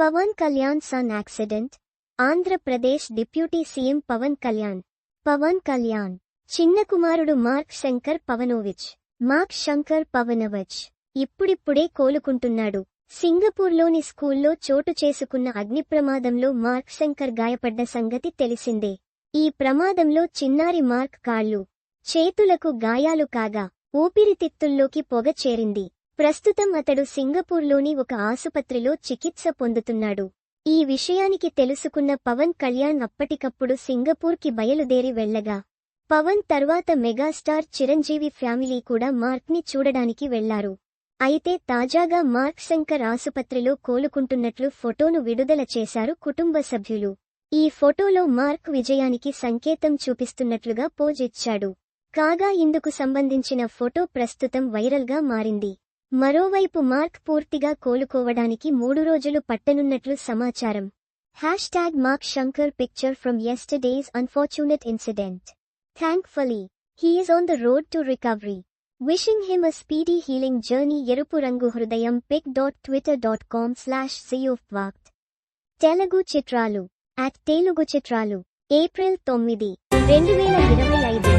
Pawan Kalyan son accident Andhra Pradesh deputy CM Pawan Kalyan Pawan Kalyan చిన్న కుమారుడు Mark Shankar Pavanovich Mark Shankar Pavanovich ఇప్పుడిప్పుడే కోలుకుంటున్నాడు. సింగపూర్లోని స్కూల్లో చోటు చేసుకున్న అగ్ని ప్రమాదంలో మార్క్ శంకర్ గాయపడ్డ సంగతి తెలిసిందే. ఈ ప్రమాదంలో చిన్నారి మార్క్ కాళ్ళు చేతులకు గాయాలు కాగా ఊపిరితిత్తుల్లోకి పొగ చేరింది. ప్రస్తుతం అతడు సింగపూర్లోని ఒక ఆసుపత్రిలో చికిత్స పొందుతున్నాడు. ఈ విషయానికి తెలుసుకున్న పవన్ కళ్యాణ్ అప్పటికప్పుడు సింగపూర్కి బయలుదేరి వెళ్ళగా పవన్ తర్వాత మెగాస్టార్ చిరంజీవి ఫ్యామిలీ కూడా మార్క్ని చూడడానికి వెళ్ళారు. అయితే తాజాగా మార్క్ శంకర్ ఆసుపత్రిలో కోలుకుంటున్నట్లు ఫోటోను విడుదల చేశారు కుటుంబ సభ్యులు. ఈ ఫోటోలో మార్క్ విజయానికి సంకేతం చూపిస్తున్నట్లుగా పోజ్ ఇచ్చాడు. కాగా ఇందుకు సంబంధించిన ఫోటో ప్రస్తుతం వైరల్గా మారింది. మరోవైపు మార్క్ పూర్తిగా కోలుకోవడానికి మూడు రోజులు పట్టనున్నట్లు సమాచారం. Hashtag Mark Shankar picture from yesterday's unfortunate incident thankfully he's on the road to recovery wishing him a speedy healing journey ఎరుపు రంగు హృదయం pic dot Twitter dot com slash వాక్ట్ Telugu చిత్రాలు అట్ తెలుగు చిత్రాలు ఏప్రిల్ తొమ్మిది రెండు వేల ఇరవై ఐదు.